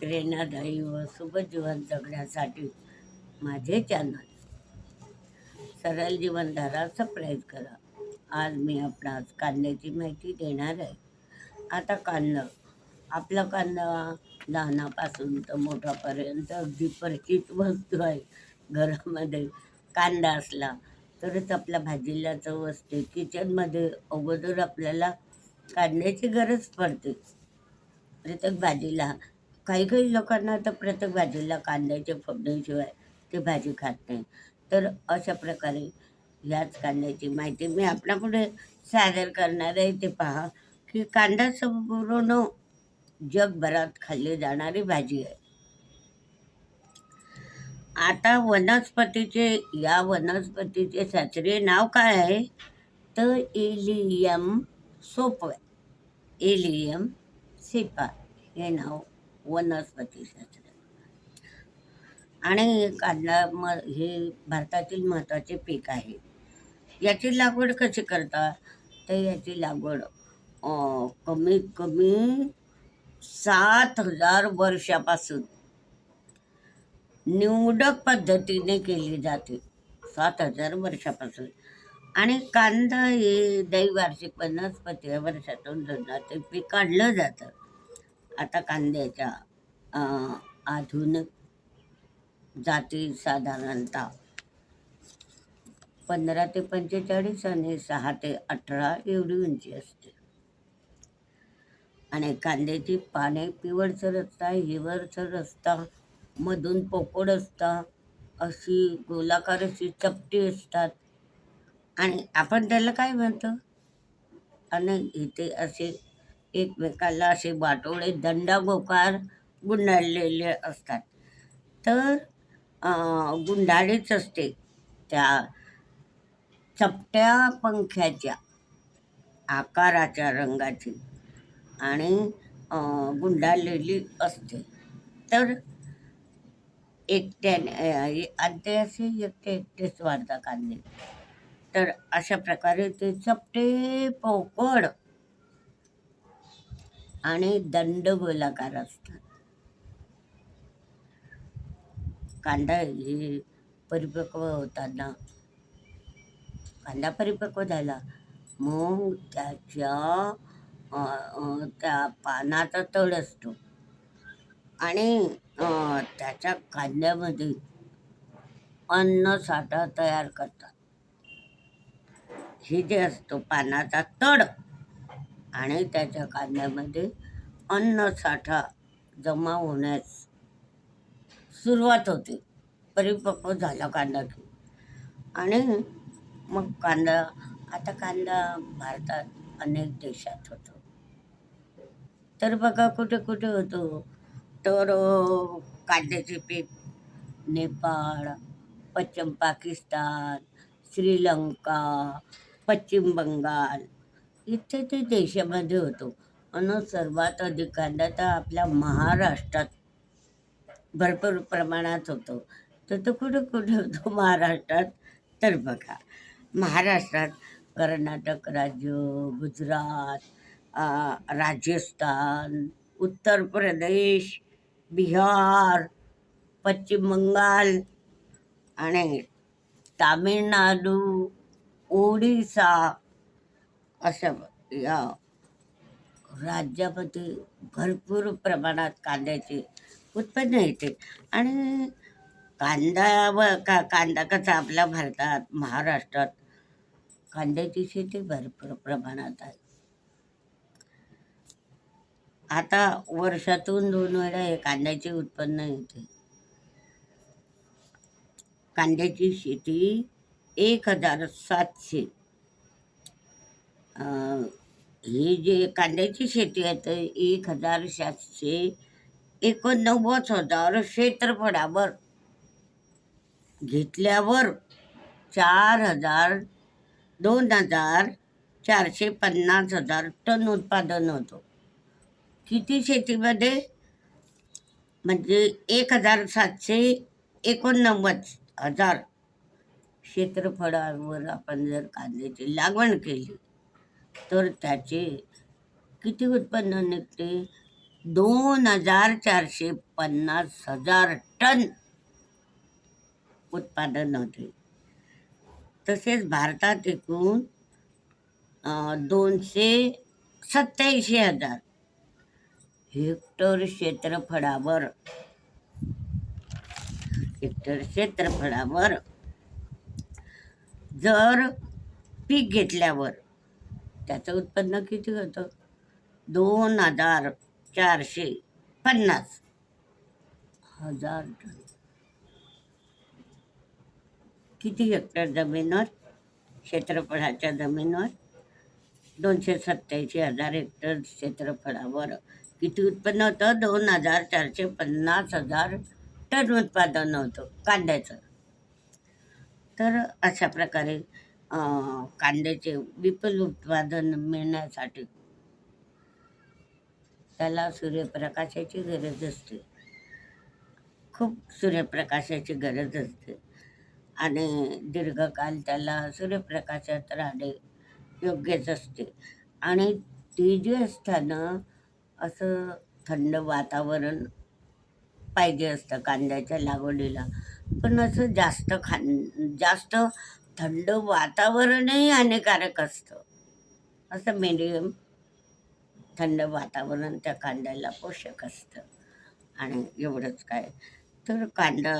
प्रेरणादायी व शुभ जीवन जगण्यासाठी माझे चॅनल सरळ जीवनधारा सबस्क्राईब करा. आज मी आपणास कांद्याची माहिती देणार आहे. आता कांदा. आपला कांदा लहानापासून तर मोठापर्यंत अगदी परिचित वस्तू आहे. घरामध्ये कांदा असला तरच आपल्या भाजीला चव असते किचनमध्ये अगोदर आपल्याला कांद्याची गरज पडते. प्रत्येक भाजीला काही काही लोकांना तर प्रत्येक भाजीला कांद्याच्या फोडणीशिवाय ते भाजी खात नाही. तर अशा प्रकारे याच कांद्याची माहिती मी आपल्यापुढे सादर करणार आहे. ते पहा की कांदा संपूर्ण जगभरात खाल्ली जाणारी भाजी आहे. आता वनस्पतीचे या वनस्पतीचे शास्त्रीय नाव काय आहे? तर एलियम सोप एलियम सिपा हे नाव वनस्पतीशास्त्र आणि कांदा म हे भारतातील महत्त्वाचे पीक आहे. याची लागवड कशी करतात तर याची लागवड कमीत कमी सात हजार वर्षापासून निवडक पद्धतीने केली जाते. सात हजार वर्षापासून. आणि कांदा हे दैवार्षिक वनस्पती वर्षातून दोनदा ते पीक काढलं जातं. आता कांद्याच्या आधुनिक जाती साधारणतः. पंधरा ते पंचेचाळीस आणि सहा ते अठरा एवढी उंची असते. आणि कांद्याची पाने पिवळसर असता हिवळसर असता मधून पोकळ असतात अशी गोलाकार अशी चपटी असतात. आणि आपण त्याला काय म्हणतो? आणि इथे असे एकमेकाला असे बाटोळे दंडागोकार गुंडाळलेले असतात. तर गुंडाळीच असते त्या चपट्या पंख्याच्या आकाराच्या रंगाची आणि गुंडाळलेली असते. तर एकट्याने अं, असे एकटे एकटेच स्वार्थकांनी. तर अशा प्रकारे ते चपटे पोकड आणि दंड गोलाकार असतात. कांदा हे परिपक्व होताना कांदा परिपक्व झाला मग त्याच्या त्या पानाचा तळ असतो. आणि त्याच्या कांद्यामध्ये अन्न साठा तयार करतात. हे जे असतो पानाचा तड आणि त्याच्या कांद्यामध्ये अन्न साठा जमा होण्यास सुरुवात होते. परिपक्व झाला कांदा की आणि मग कांदा आता कांदा भारतात अनेक देशात होतो. तर बघा कुठे कुठे होतो. तर कांद्याचे पीक नेपाळ पश्चिम पाकिस्तान श्रीलंका पश्चिम बंगाल इथे ते देशामध्ये होतो. आणि सर्वात अधिक कांदा तर आपल्या महाराष्ट्रात भरपूर प्रमाणात होतो. तर तो कुठे कुठे होतो? महाराष्ट्रात. तर बघा महाराष्ट्रात कर्नाटक राज्य गुजरात राजस्थान उत्तर प्रदेश बिहार पश्चिम बंगाल आणि तामिळनाडू ओडिसा अशा या राज्यामध्ये भरपूर प्रमाणात कांद्याचे उत्पन्न येते. आणि कांदा व का कांदा कसा आपल्या भारतात महाराष्ट्रात कांद्याची शेती भरपूर प्रमाणात आहे. आता वर्षातून दोन वेळा हे कांद्याचे उत्पन्न येते. कांद्याची शेती एक हजार सातशे ही जे कांद्याची शेती आहे तर एक हजार सातशे एकोणनव्वद हजार क्षेत्रफळावर घेतल्यावर चार हजार दोन हजार चारशे पन्नास हजार टन उत्पादन होतो. किती शेतीमध्ये? म्हणजे एक हजार सातशे एकोणनव्वद हजार क्षेत्रफळावर आपण जर कांद्याची लागवण केली तर त्याचे किती उत्पन्न निघते? दोन हजार चारशे पन्नास हजार टन उत्पादन होते. तसेच भारतात एकूण दोनशे सत्याऐंशी हजार हेक्टर क्षेत्रफळावर हेक्टर क्षेत्रफळावर जर पीक घेतल्यावर त्याचं उत्पन्न किती होतं? दोन हजार चारशे पन्नास. हजार टन किती हेक्टर जमीनवर? क्षेत्रफळाच्या जमीनवर? दोनशे सत्त्याऐंशी हजार हेक्टर क्षेत्रफळावर किती उत्पन्न होतं? दोन हजार चारशे पन्नास हजार टन उत्पादन होतं कांद्याचं. तर अशा प्रकारे कांद्याचे विपुल उत्पादन मिळण्यासाठी. त्याला सूर्यप्रकाशाची गरज असते. खूप सूर्यप्रकाशाची गरज असते. आणि दीर्घकाल त्याला सूर्यप्रकाशात राहणे योग्यच असते. आणि ती जी असताना असं थंड वातावरण पाहिजे असतं कांद्याच्या लागवडीला. पण असं जास्त खान जास्त थंड वातावरणही हानिकारक असतं. असं मिडियम थंड वातावरण त्या कांद्याला पोषक असतं. आणि एवढंच काय. तर कांदा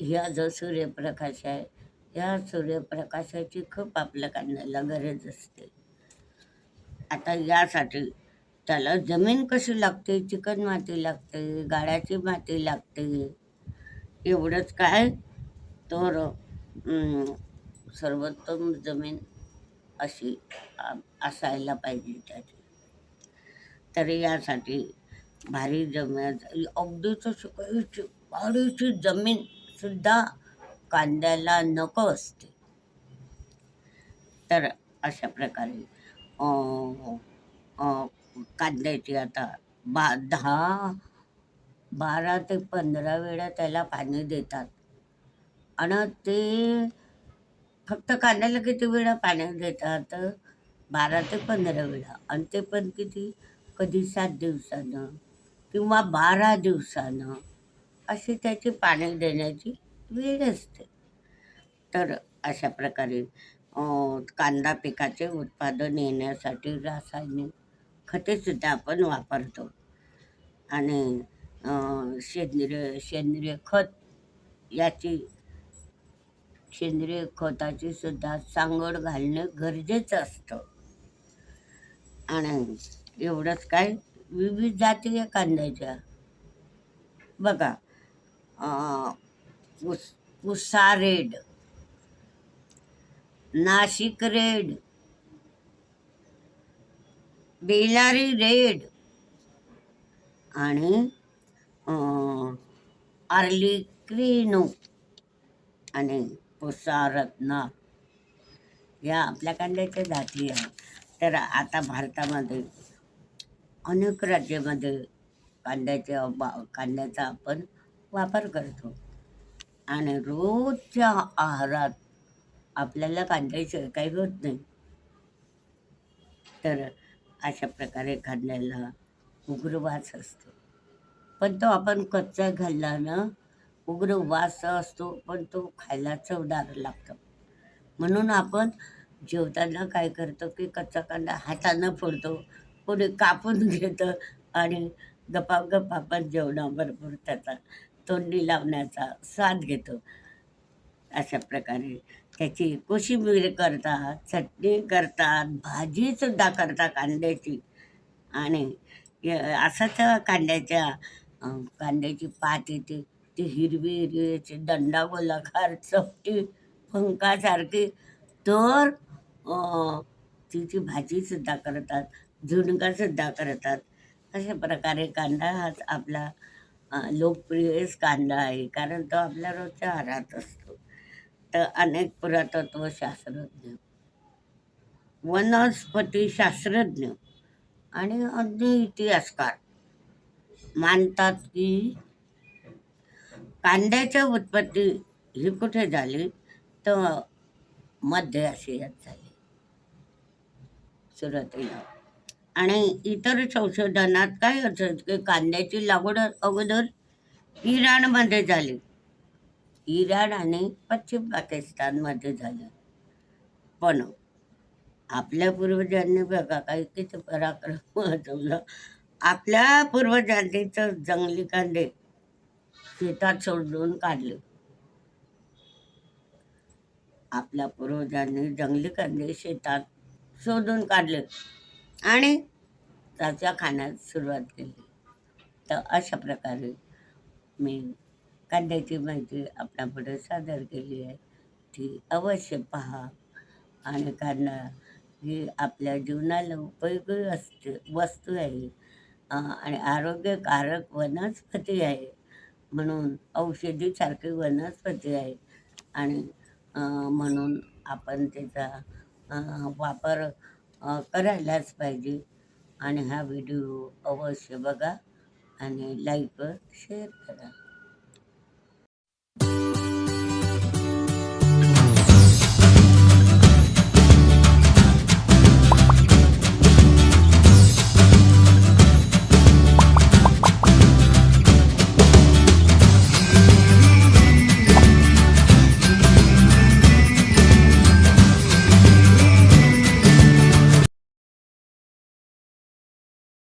ह्या जो सूर्यप्रकाश आहे या सूर्यप्रकाशाची खूप आपल्या कांद्याला गरज असते. आता यासाठी त्याला जमीन कशी लागते? चिकन माती लागते गाळ्याची माती लागते. एवढंच काय. तर सर्वोत्तम जमीन अशी असायला पाहिजे त्याची. तर यासाठी भारी जमीन अगदीच सुकायची भारीची जमीन सुद्धा कांद्याला नको असते. तर अशा प्रकारे कांद्याची आता बा दहा बारा ते पंधरा वेळा त्याला पाणी देतात. आणि ते फक्त कांद्याला किती वेळा पाणी देतात बारा ते पंधरा वेळा. आणि ते पण किती? कधी सात दिवसानं किंवा बारा दिवसानं अशी त्याची पाणी देण्याची वेळ असते. तर अशा प्रकारे कांदा पिकाचे उत्पादन येण्यासाठी रासायनिक खतेसुद्धा आपण वापरतो. आणि सेंद्रिय सेंद्रिय खत याची सेंद्रिय खताची सुद्धा सांगड घालणं गरजेचं असतं. आणि एवढंच काय विविध जाती आहे कांद्याच्या. बघा उस उसा red Nashik red Bellary red आणि आर्ली क्रीनो आणि पुसा रत्न या आपल्या कांद्याच्या जाती आहेत तर आता भारतामध्ये अनेक राज्यामध्ये कांद्याचे बा- कांद्याचा आपण वापर करतो. आणि रोजच्या आहारात आपल्याला कांद्याशिवाय काही होत नाही. तर अशा प्रकारे कांद्याला उग्रवास असतो. पण तो आपण कच्चा घालला ना उग्र वास असतो पण तो खायला चवदार लागतो. म्हणून आपण जेवताना काय करतो की कच्चा कांदा हातानं फोडतो कोणी कापून घेतं आणि गपागप आपण जेवणाबरोबर त्याचा तोंडी लावण्याचा स्वाद घेतो. अशा प्रकारे त्याची कोशिंबीर करतात चटणी करतात भाजीसुद्धा करतात कांद्याची. आणि असंच कांद्याच्या कांद्याची पात येते. ती हिरवी हिरवी दंडा गोलाकार चपटी पंखासारखे तर तिची भाजीसुद्धा करतात झुणकासुद्धा करतात. अशा प्रकारे कांदा हाच आपला लोकप्रियच कांदा आहे कारण तो आपल्या रोजच्या आहारात असतो. तर अनेक पुरातत्व शास्त्रज्ञ वनस्पती शास्त्रज्ञ आणि अगदी इतिहासकार मानतात की कांद्याच्या उत्पत्ती ही कुठे झाली? तर मध्य आशियात झाली. सुरुवातीला. आणि इतर संशोधनात काय असत की कांद्याची लागवड अगोदर इराणमध्ये झाली. इराण आणि पश्चिम पाकिस्तानमध्ये झालं. पण आपल्या पूर्वजांनी बघा काही किती पराक्रम वाचवलं. आपल्या पूर्वजांनीचं जंगली कांदे शेतात सोडून काढले. आपल्या पूर्वजांनी जंगली कांदे शेतात शोधून काढले आणि त्याच्या खाण्यास सुरुवात केली. तर अशा प्रकारे मी कांद्याची माहिती आपल्यापुढे सादर केली आहे. ती अवश्य पहा आणि कांदा ही आपल्या जीवनाला उपयोगी असते वस्तू आहे. आणि आरोग्यकारक वनस्पती आहे. म्हणून औषधीसारखी वनस्पती आहे. आणि म्हणून आपण त्याचा वापर करायलाच पाहिजे. आणि हा व्हिडिओ अवश्य बघा आणि लाईक शेअर करा.